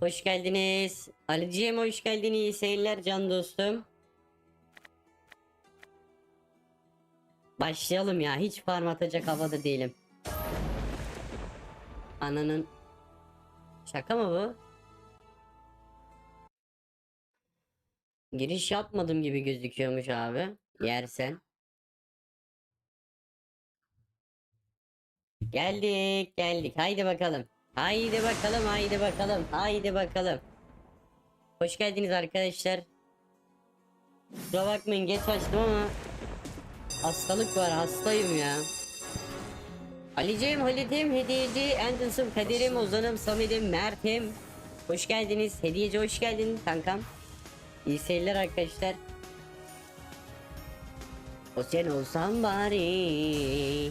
Hoş geldiniz. Ali'ciğim hoş geldin. İyi seyirler can dostum. Başlayalım ya. Hiç farm atacak havada değilim. Ananın... Şaka mı bu? Giriş yapmadım gibi gözüküyormuş abi. Yersen. Geldik geldik. Haydi bakalım. Haydi bakalım haydi bakalım. Haydi bakalım. Hoş geldiniz arkadaşlar. Kusura bakmayın geç açtım ama hastalık var hastayım ya. Ali'ciğim, Halit'im, Hediyeci, Anderson, Kadir'im, Ozan'ım, Samet'im, Mert'im. Hoş geldiniz. Hediyeci hoş geldin kankam. İyi seyirler arkadaşlar. O sen olsan bari.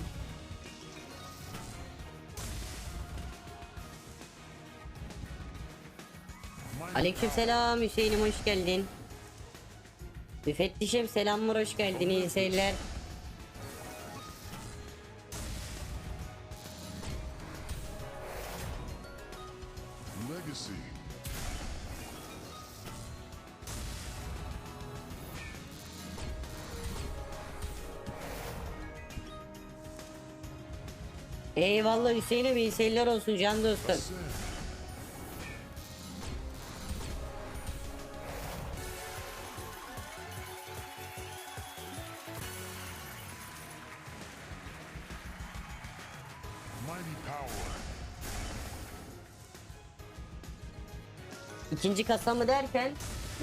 Aleykümselam Hüseyin'im hoş geldin. Müfettişim selamlar hoş geldin iyi seyirler. Legacy. Eyvallah Hüseyin'im iyi seyirler olsun can dostum. İkinci kasa mı derken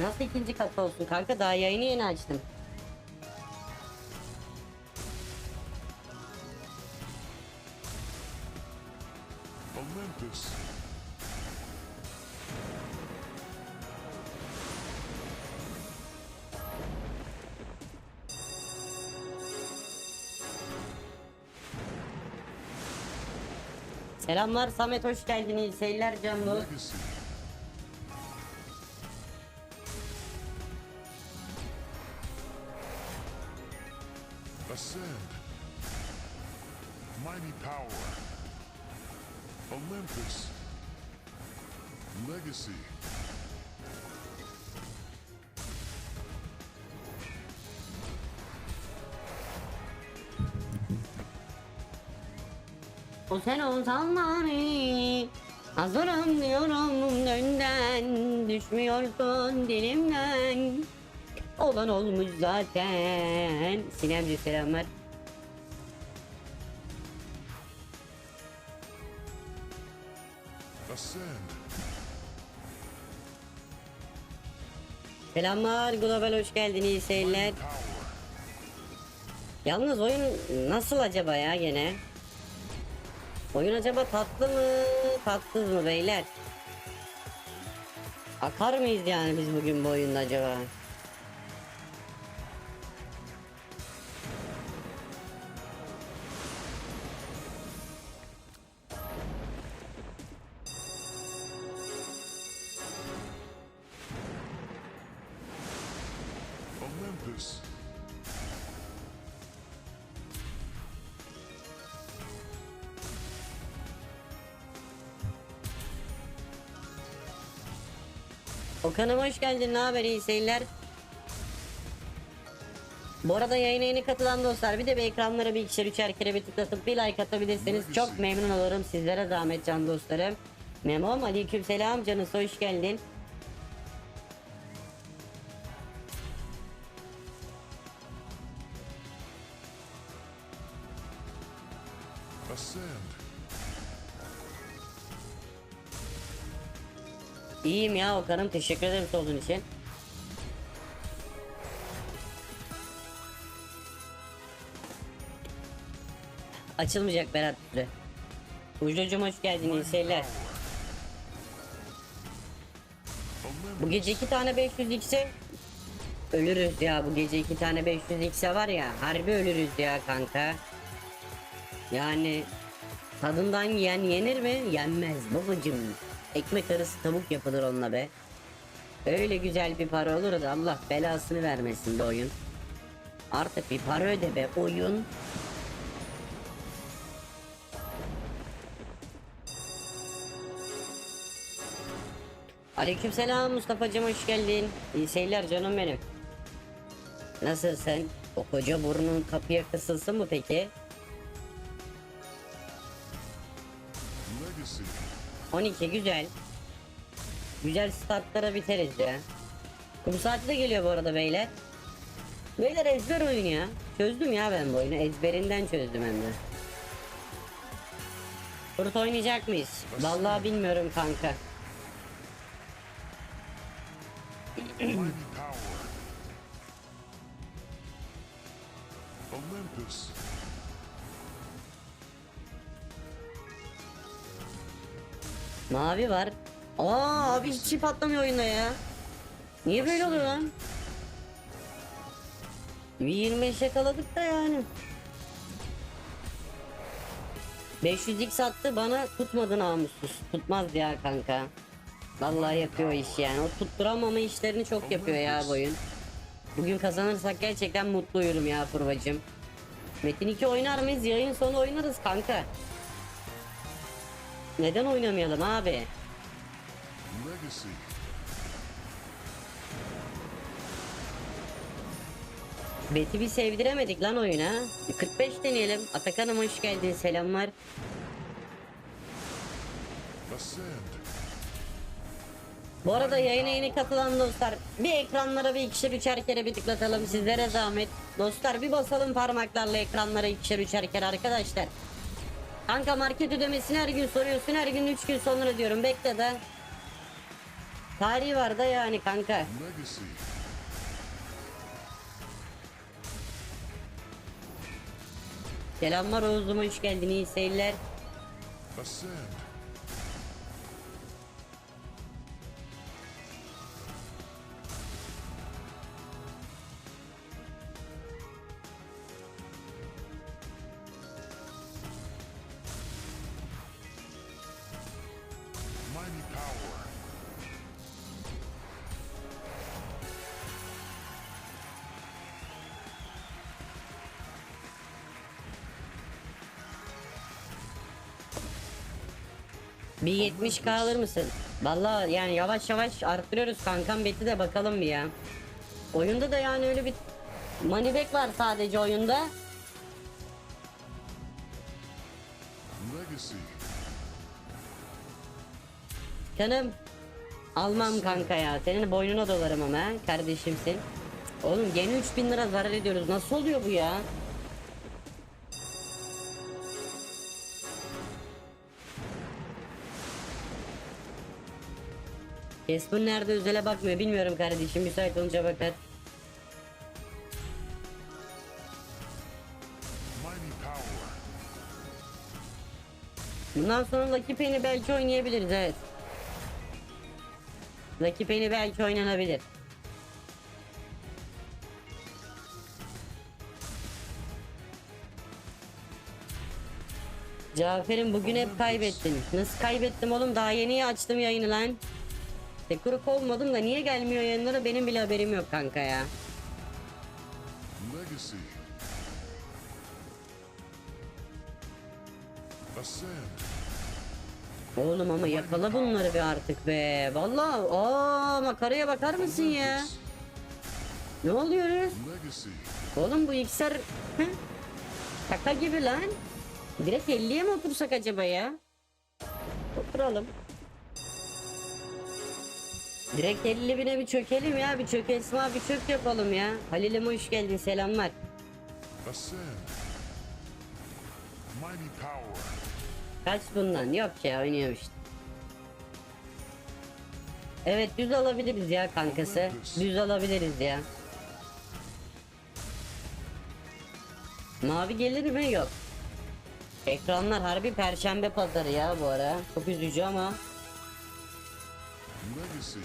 nasıl ikinci kasa olsun kanka daha yayını yeni açtım. Selamlar Samet hoş geldin iyi seyirler can dost. Legacy. Bari Hazırım diyorum önden Düşmüyorsun dilimden. Olan olmuş zaten. Sinemci selamlar. Selamlar Global hoş geldin iyi seyirler. Yalnız oyun nasıl acaba ya gene Oyun acaba tatlı mı tatsız mı beyler? Akar mıyız yani biz bugün bu oyunda acaba Okan'ım hoş geldin. Ne haber? İyi seyirler. Bu arada yayına yeni katılan dostlar bir de bir ekranlara bir ikişer üçer kere bir tıklatıp bir like atabilirseniz çok memnun olurum. Sizlere zahmet can dostlarım. Memom aleyküm selam canısı hoş geldin. İyiyim ya Okan'ım teşekkür ederim sorduğun için. Açılmayacak Berat Süre. Ucucum hoş geldin iyi seyirler. Bu gece iki tane 500 x'e ölürüz ya. Bu gece iki tane 500 x'e var ya. Harbi ölürüz ya kanka. Yani tadından yiyen yenir mi? Yenmez babacım. Ekmek arası tavuk yapılır onunla be. Öyle güzel bir para olur da Allah belasını vermesin be oyun. Artık bir para öde be oyun. Aleykümselam Mustafa'cım hoş geldin. İyi seyirler canım benim. Nasılsın? O koca burnun kapıya kısılsın mı peki? 12 güzel. Güzel startlara biteriz ya. Kum saati de geliyor bu arada beyler. Beyler ezber oyunu ya. Çözdüm ya ben bu oyunu. Ezberinden çözdüm hem de. Kurt oynayacak mıyız? Vallahi bilmiyorum kanka. Mavi var. Aa abi hiç çip atlamıyor oyunda ya. Niye böyle oluyor lan? Bir 25 yakaladık da yani. 500x attı bana tutmadı namussuz. Tutmaz ya kanka. Vallahi yapıyor iş yani. O tutturamama işlerini çok yapıyor ya bu oyun. Bugün kazanırsak gerçekten mutlu uyurum ya Furvacım. Metin 2 oynar mıyız? Yayın sonu oynarız kanka. Neden oynamayalım abi? Bet'i bir sevdiremedik lan oyuna. Bir 45 deneyelim. Atakan'ım hoş geldin. Selamlar. Bu arada yayına yeni katılan dostlar bir ekranlara bir ikişer üçer kere bir tıklatalım sizlere zahmet. Dostlar bir basalım parmaklarla ekranlara ikişer üçer kere arkadaşlar. Kanka market ödemesini her gün soruyorsun her gün 3 gün sonra diyorum bekle de. Tarihi var da yani kanka. Selamlar Oğuz'um hoş geldin iyi seyirler. Ascend. Bir 70k alır mısın? Vallahi yani yavaş yavaş arttırıyoruz kankam beti de bakalım bir ya. Oyunda da yani öyle bir back var sadece oyunda. Legacy. Canım almam kanka ya. Senin boynuna dolarım ama kardeşimsin. Oğlum gene 3000 lira zarar ediyoruz. Nasıl oluyor bu ya? Kesper nerede özele bakmıyor bilmiyorum kardeşim müsait olunca bakar. Bundan sonra Lucky Penny belki oynayabiliriz evet. Lucky Penny belki oynanabilir. Cafer'im bugün hep kaybettin. Nasıl kaybettim oğlum? Daha yeni açtım yayını lan. Dekoruk olmadım da niye gelmiyor yayınlara benim bile haberim yok kanka ya. Legacy. Oğlum ama yakala bunları bir artık be. Vallahi aa makaraya bakar mısın ya? Ne oluyor? Legacy. Oğlum bu iksir şaka gibi lan. Direkt 50'ye mi otursak acaba ya? Oturalım. Direkt 50 bine bir çökelim ya. Bir çök Esma bir çök yapalım ya. Halil'im hoş geldin selamlar. Kaç bundan? Yok ya oynuyorum işte. Evet düz alabiliriz ya kankası. Düz alabiliriz ya. Mavi gelir mi? Yok. Ekranlar harbi perşembe pazarı ya bu ara. Çok üzücü ama. Legacy.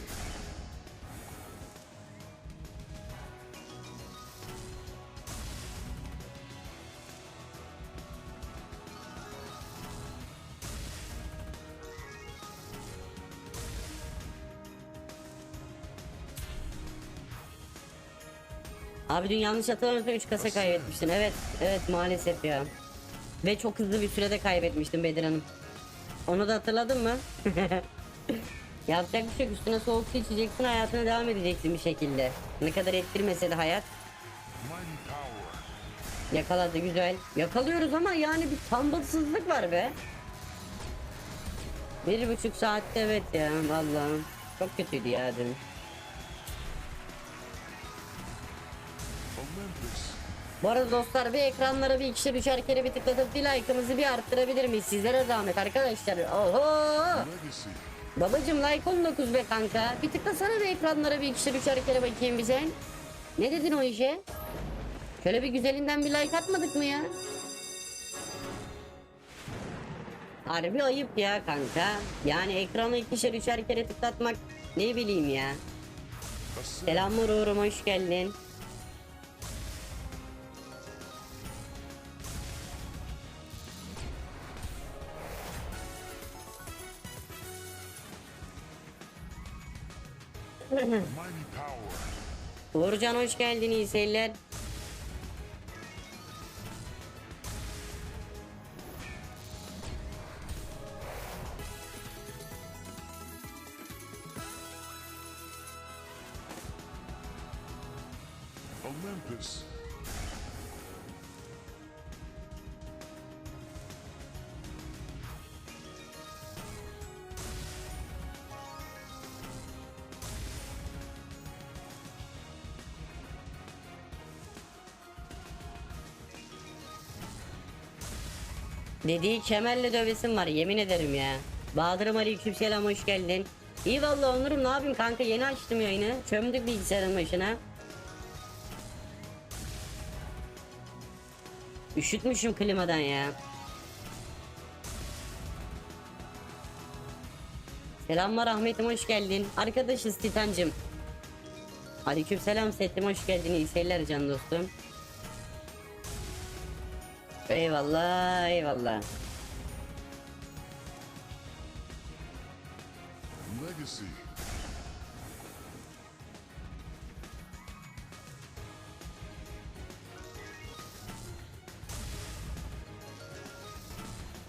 Abi dün yanlış hatırlamıyorsam 3 kasa kaybetmiştin. Evet, evet maalesef ya. Ve çok hızlı bir sürede kaybetmiştim Bedir Hanım. Onu da hatırladın mı? Yapacak bir şey yok. Üstüne soğuk su içeceksin hayatına devam edeceksin bir şekilde. Ne kadar ettirmese de hayat. Yakaladı güzel. Yakalıyoruz ama yani bir tambılsızlık var be. Bir buçuk saatte evet ya vallahi. Çok kötüydü ya dün. Bu arada dostlar bir ekranlara bir ikişer üçer kere bir tıklatıp bir like'ımızı bir arttırabilir miyiz? Sizlere zahmet arkadaşlar. Oho! Babacım like 19 be kanka. Bir tıklasana bir ekranlara bir ikişer üçer kere bakayım bir sen. Ne dedin o işe? Şöyle bir güzelinden bir like atmadık mı ya? Harbi ayıp ya kanka. Yani ekrana ikişer üçer kere tıklatmak ne bileyim ya. Selamlar Uğur'um hoş geldin. Uğurcan hoş geldin iyi seyirler. Dediği kemerle dövesim var yemin ederim ya. Bahadır'ım aleykümselam hoş geldin. İyi valla Onur'um ne yapayım kanka yeni açtım yayını. Çömdük bilgisayarın başına. Üşütmüşüm klimadan ya. Selamlar Ahmet'im hoş geldin. Arkadaşız Titancım. Aleykümselam Setim hoş geldin. İyi seyirler can dostum. Eyvallah eyvallah. Legacy.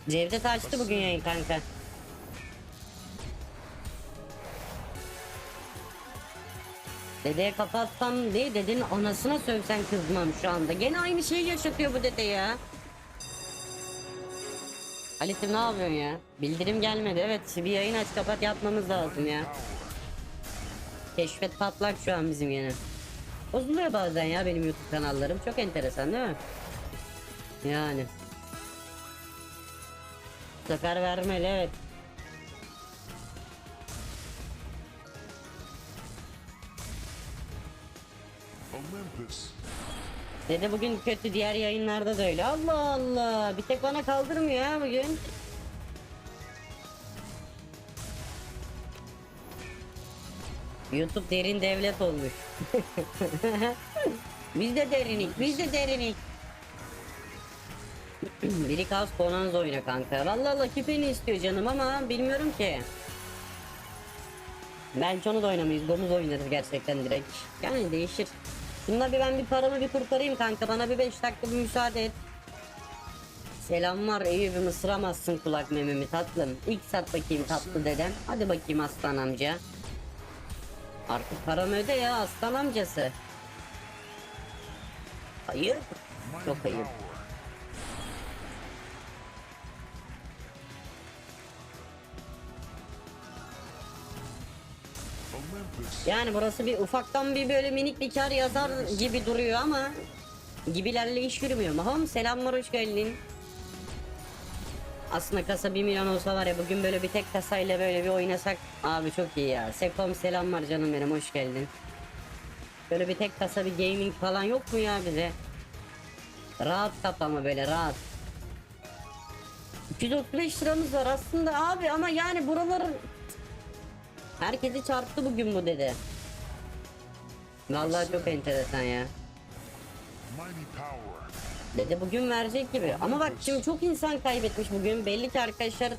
Cevdet açtı bugün yayın kanka. Dedeye kapatsam değil dedenin anasına sövsen kızmam şu anda. Gene aynı şeyi yaşatıyor bu dede ya. Halit'im ne yapıyorsun ya? Bildirim gelmedi evet bir yayın aç kapat yapmamız lazım ya. Keşfet patlak şu an bizim yine. Bozuluyor bazen ya benim YouTube kanallarım çok enteresan değil mi? Yani. Sefer vermeli evet. Dede bugün kötü diğer yayınlarda da öyle. Allah Allah. Bir tek bana kaldırmıyor ha bugün. YouTube derin devlet olmuş. biz de derinik, biz de derinik. Biri Kaos Bonanza oyna kanka. Vallahi Lucky Penny istiyor canım ama bilmiyorum ki. Belki onu da oynamayız. Domuz oynarız gerçekten direkt. Yani değişir. Şunla bir ben bir paramı bir kurtarayım kanka. Bana bir 5 dakika bir müsaade et. Selamlar Eyüp'üm ısıramazsın kulak mememi tatlım. İlk sat bakayım tatlı dedem. Hadi bakayım aslan amca. Artık paramı öde ya aslan amcası. Hayır. Çok Mighty Yani burası bir ufaktan bir böyle minik bir kar yazar gibi duruyor ama gibilerle iş yürümüyor. Mahom selamlar hoş geldin. Aslında kasa 1 milyon olsa var ya bugün böyle bir tek kasayla böyle bir oynasak abi çok iyi ya. Sekom selamlar canım benim hoş geldin. Böyle bir tek kasa bir gaming falan yok mu ya bize? Rahat kapama böyle rahat. 235 liramız var aslında abi ama yani buraların Herkesi çarptı bugün bu dede. Vallahi çok enteresan ya. Dede bugün verecek gibi. Ama bak şimdi çok insan kaybetmiş bugün. Belli ki arkadaşlar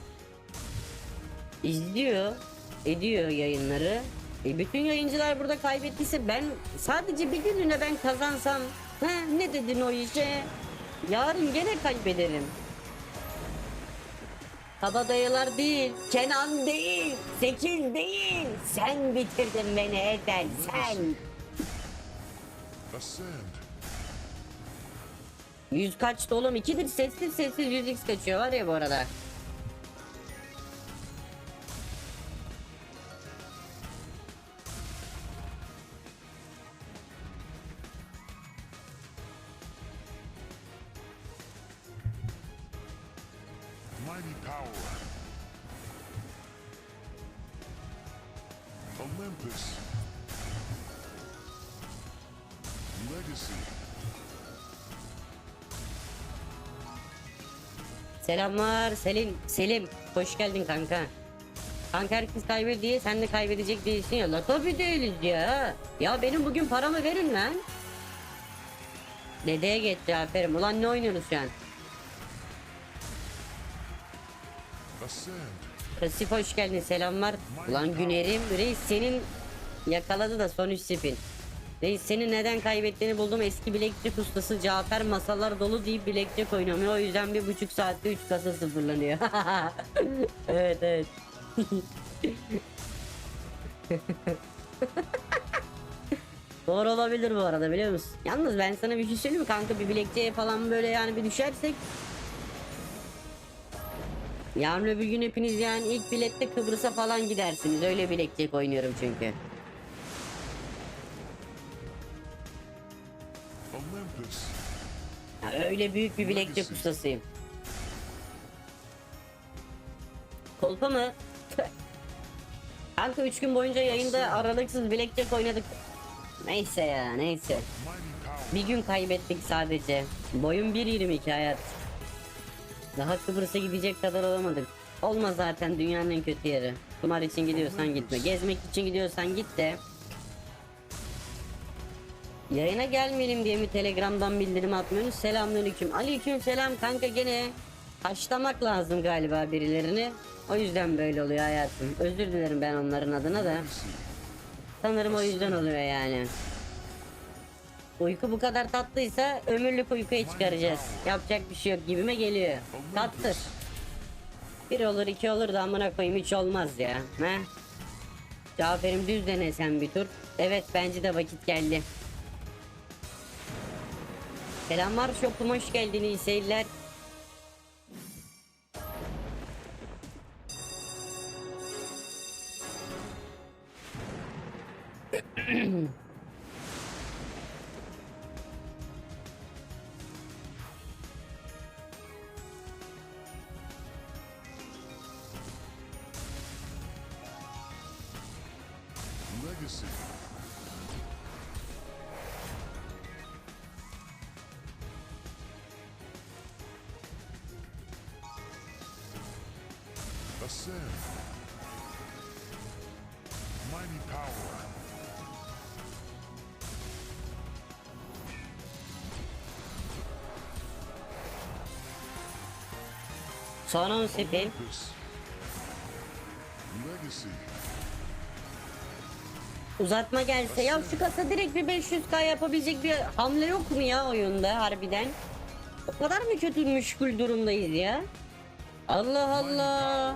izliyor, ediyor yayınları. E bütün yayıncılar burada kaybettiyse ben sadece bir gününe ben kazansam he, ne dedin o işe? Yarın gene kaybederim. Kabadayılar değil, Kenan değil, Sekiz değil. Sen bitirdin beni Eden, sen. Ascend. Yüz kaçtı oğlum? İkidir sessiz sessiz 100x kaçıyor var ya bu arada. Selamlar Selim. Selim hoş geldin kanka. Kanka herkes kaybediyor sen de kaybedecek değilsin ya. La tabii değiliz ya. Ya benim bugün paramı verin lan. Dedeye geçti aferin. Ulan ne oynuyorsunuz şu an? Hoş geldin selamlar. Ulan Günerim reis senin yakaladı da son 3 spin. Senin neden kaybettiğini buldum eski bilekçik ustası Cafer masalar dolu deyip bilekçik oynamıyor o yüzden bir buçuk saatte 3 kasa sıfırlanıyor. evet evet. Doğru olabilir bu arada biliyor musun? Yalnız ben sana bir şey söyleyeyim mi kanka bir bilekçeye falan böyle yani bir düşersek Yarın öbür gün hepiniz yani ilk bilette Kıbrıs'a falan gidersiniz. Öyle bilekçek oynuyorum çünkü. Öyle büyük bir bilekçek ustasıyım. Kolpa mı? Kanka 3 gün boyunca yayında aralıksız bilekçek oynadık. Neyse ya neyse. Bir gün kaybettik sadece. Boyum 1.22 hayat. Daha Kıbrıs'a gidecek kadar olamadık. Olma zaten dünyanın en kötü yeri. Kumar için gidiyorsan gitme. Gezmek için gidiyorsan git de. Yayına gelmeyelim diye mi telegramdan bildirim atmıyorsunuz? Selamünaleyküm. Aleyküm selam kanka gene haşlamak lazım galiba birilerini. O yüzden böyle oluyor hayatım. Özür dilerim ben onların adına da. Sanırım o yüzden oluyor yani. Uyku bu kadar tatlıysa ömürlük uykuya çıkaracağız. Yapacak bir şey yok gibime geliyor. Tattır. Bir olur iki olur da amına koyayım hiç olmaz ya. He? Cafer'im düz dene sen bir tur. Evet bence de vakit geldi. Selamlar şopum hoş geldin iyi seyirler. Son 10 spin. Olympus. Legacy. Uzatma gelse ya şu kasa direkt bir 500k yapabilecek bir hamle yok mu ya oyunda harbiden? O kadar mı kötü müşkül durumdayız ya? Allah Allah.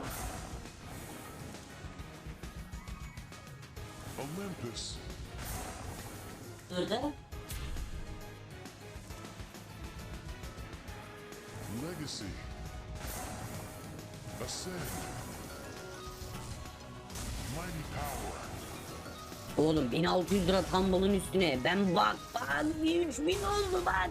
Olympus. Burada. Legacy. Oğlum 1600 lira tambonun üstüne. Ben bak bak 3000 oldu bak.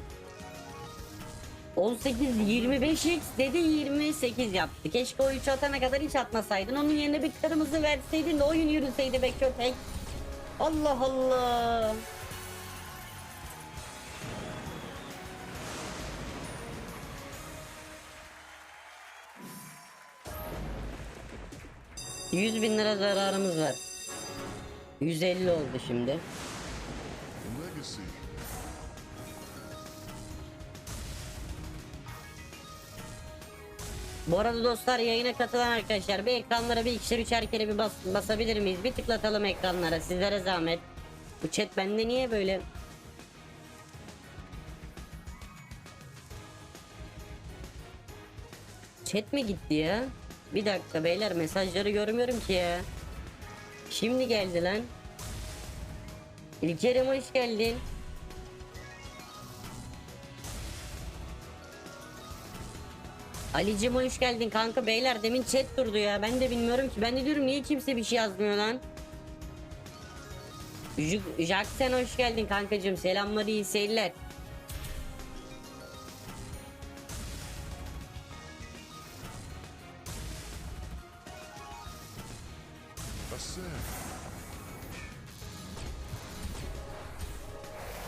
18 25x dedi 28 yaptı. Keşke o 3 atana kadar hiç atmasaydın. Onun yerine bir kırmızı verseydin de oyun yürüseydi be köpek. Allah Allah. Yüz bin lira zararımız var. 150 oldu şimdi. Bu arada dostlar yayına katılan arkadaşlar bir ekranlara bir ikişer üçer kere bir bas, basabilir miyiz? Bir tıklatalım ekranlara sizlere zahmet. Bu chat bende niye böyle? Chat mi gitti ya? Bir dakika beyler mesajları görmüyorum ki ya. Şimdi geldi lan. İlker'im hoş geldin. Ali'cim hoş geldin kanka beyler demin chat durdu ya ben de bilmiyorum ki ben de diyorum niye kimse bir şey yazmıyor lan J- Jackson hoş geldin kankacım selamlar iyi seyirler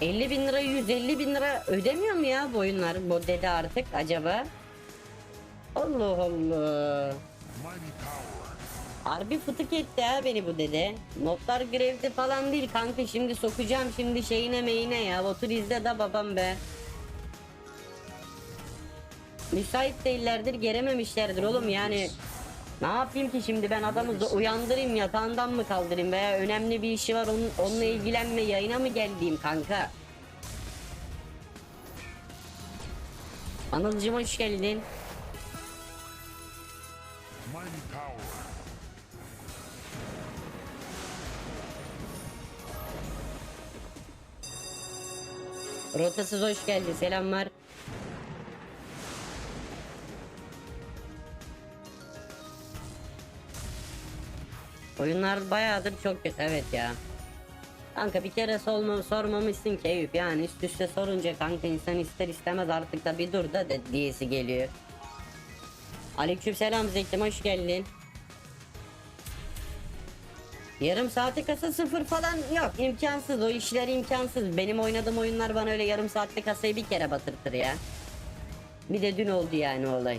50 bin lira 150 bin lira ödemiyor mu ya bu oyunlar bu dede artık acaba Allah Allah. Harbi fıtık etti ha beni bu dede. Notlar grevde falan değil kanka şimdi sokacağım şimdi şeyine meyine ya. Otur izle da babam be. Müsait değillerdir gerememişlerdir oğlum yani. Ne yapayım ki şimdi ben adamı zo- uyandırayım yatağından mı kaldırayım veya önemli bir işi var onun, onunla ilgilenme yayına mı geldiğim kanka. Anılcım hoş geldin. Rotasız hoş geldin selamlar. Oyunlar bayağıdır çok kötü evet ya. Kanka bir kere sorma, sormamışsın ki Eyüp yani üst üste sorunca kanka insan ister istemez artık da bir dur da de, diyesi geliyor. Aleykümselam Zektim hoş geldin. Yarım saate kasa sıfır falan yok imkansız o işler imkansız benim oynadığım oyunlar bana öyle yarım saatte kasayı bir kere batırtır ya Bir de dün oldu yani olay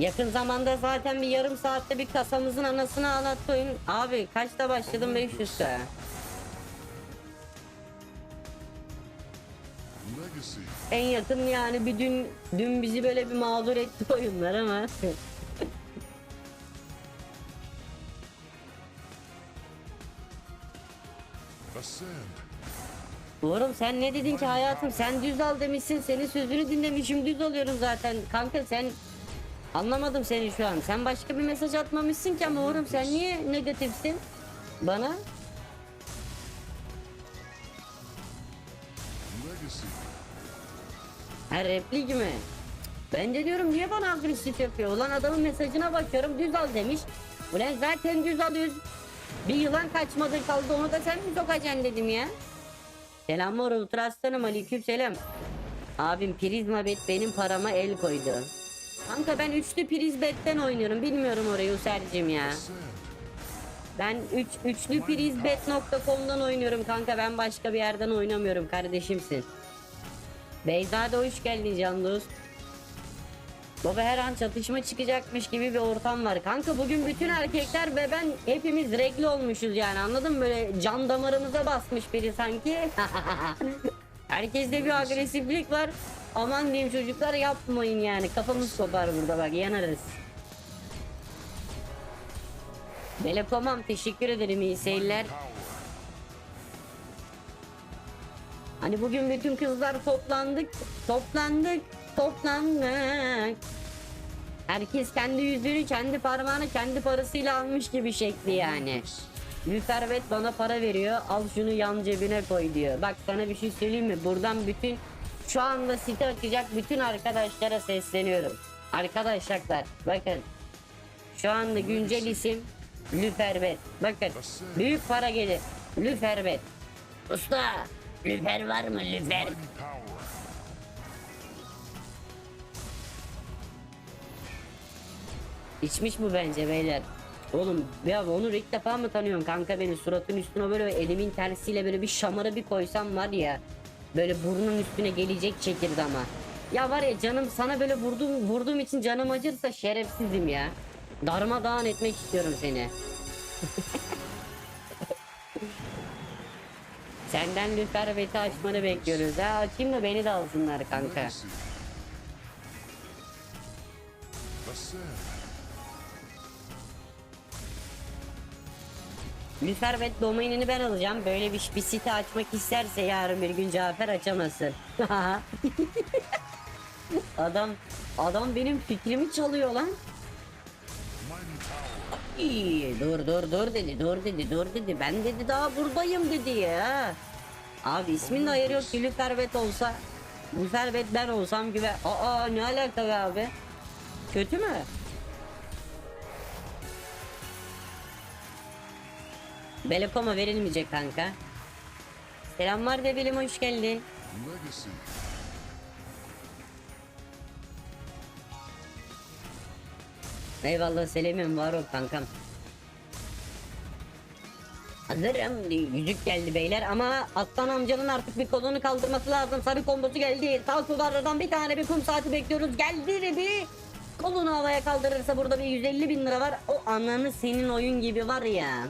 Yakın zamanda zaten bir yarım saatte bir kasamızın anasını ağlattı oyun. Abi kaçta başladım 500 lira Legacy. En yakın yani bir dün dün bizi böyle bir mağdur etti oyunlar ama. Oğlum sen ne dedin ki hayatım? Sen düz al demişsin senin sözünü dinlemişim düz alıyorum zaten. Kanka sen anlamadım seni şu an. Sen başka bir mesaj atmamışsın ki ama oğlum sen niye negatifsin? Bana? Her replik mi? Ben de diyorum niye bana agresif yapıyor? Ulan adamın mesajına bakıyorum düz al demiş. Ulan zaten düz alıyoruz bir yılan kaçmadı kaldı. Onu da sen mi sokacaksın dedim ya. Selamlar Ultra Aslanım. Aleyküm selam. Abim Prizma Bet benim parama el koydu. Kanka ben üçlü Prizbet'ten oynuyorum. Bilmiyorum orayı User'cim ya. Ben üç, üçlü prizbet.com'dan oynuyorum kanka. Ben başka bir yerden oynamıyorum kardeşimsin. Beyza da hoş geldin can dost. Baba her an çatışma çıkacakmış gibi bir ortam var. Kanka bugün bütün erkekler ve ben hepimiz regl olmuşuz yani anladın mı? Böyle can damarımıza basmış biri sanki. Herkeste bir agresiflik var. Aman diyeyim çocuklar yapmayın yani. Kafamız kopar burada bak yanarız. Melekomam teşekkür ederim iyi seyirler. Hani bugün bütün kızlar toplandık, toplandık, toplandık. Herkes kendi yüzünü, kendi parmağını, kendi parasıyla almış gibi şekli yani. Müfervet bana para veriyor, al şunu yan cebine koy diyor. Bak sana bir şey söyleyeyim mi? Buradan bütün şu anda site açacak bütün arkadaşlara sesleniyorum. Arkadaşlar bakın şu anda güncel isim Lüferbet. Bakın büyük para gelir. Lüferbet. Usta Lüfer var mı Lüfer? İçmiş bu bence beyler. Oğlum ya onu ilk defa mı tanıyorum kanka beni suratın üstüne böyle elimin tersiyle böyle bir şamarı bir koysam var ya böyle burnun üstüne gelecek çekirdi ama. Ya var ya canım sana böyle vurduğum, vurduğum için canım acırsa şerefsizim ya. Darmadağın etmek istiyorum seni. Senden lüfer beti açmanı bekliyoruz ha. Açayım da beni de alsınlar kanka. Lüferbet domainini ben alacağım. Böyle bir, bir site açmak isterse yarın bir gün Cafer açamasın. adam adam benim fikrimi çalıyor lan. İyi, dur dur dur dedi dur dedi dur dedi ben dedi daha buradayım dedi ya. Abi ismin de ayarı yok ki Lüferbet olsa Lüferbet ben olsam güve Aa ne alaka be abi Kötü mü? Belekoma verilmeyecek kanka Selamlar Debilim hoş geldin. Eyvallah Selim'im var ol kankam. Hazırım yüzük geldi beyler ama Aslan amcanın artık bir kolunu kaldırması lazım. Sarı kombosu geldi. Sağ kulvarlardan bir tane bir kum saati bekliyoruz. Geldi bir. Kolunu havaya kaldırırsa burada bir 150 bin lira var. O ananı senin oyun gibi var ya.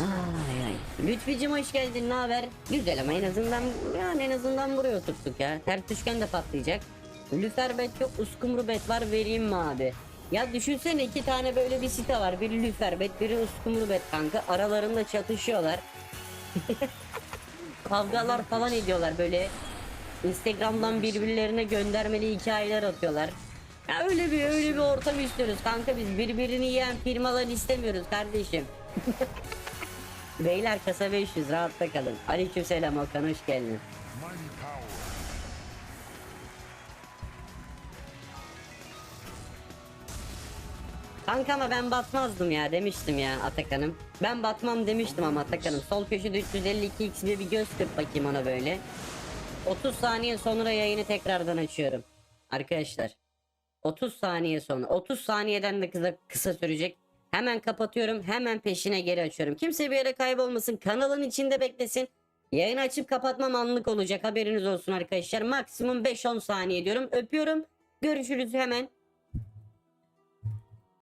Ay ay. Lütfücüm hoş geldin ne haber? Güzel ama en azından yani en azından buraya oturttuk ya. Ters üçgen de patlayacak. Lüfer bet yok uskumru bet var vereyim mi abi? Ya düşünsene iki tane böyle bir site var. Biri lüfer bet biri uskumru bet kanka. Aralarında çatışıyorlar. Kavgalar falan ediyorlar böyle. Instagram'dan birbirlerine göndermeli hikayeler atıyorlar. Ya öyle bir öyle bir ortam istiyoruz kanka biz birbirini yiyen firmalar istemiyoruz kardeşim. Beyler kasa 500 rahatta kalın. Aleykümselam Okan hoş geldin. Kanka ama ben batmazdım ya demiştim ya Atakan'ım. Ben batmam demiştim ama Atakan'ım. Sol köşede 352 x bir göz kırp bakayım ona böyle. 30 saniye sonra yayını tekrardan açıyorum. Arkadaşlar. 30 saniye sonra. 30 saniyeden de kısa, kısa sürecek. Hemen kapatıyorum. Hemen peşine geri açıyorum. Kimse bir yere kaybolmasın. Kanalın içinde beklesin. Yayını açıp kapatmam anlık olacak. Haberiniz olsun arkadaşlar. Maksimum 5-10 saniye diyorum. Öpüyorum. Görüşürüz hemen.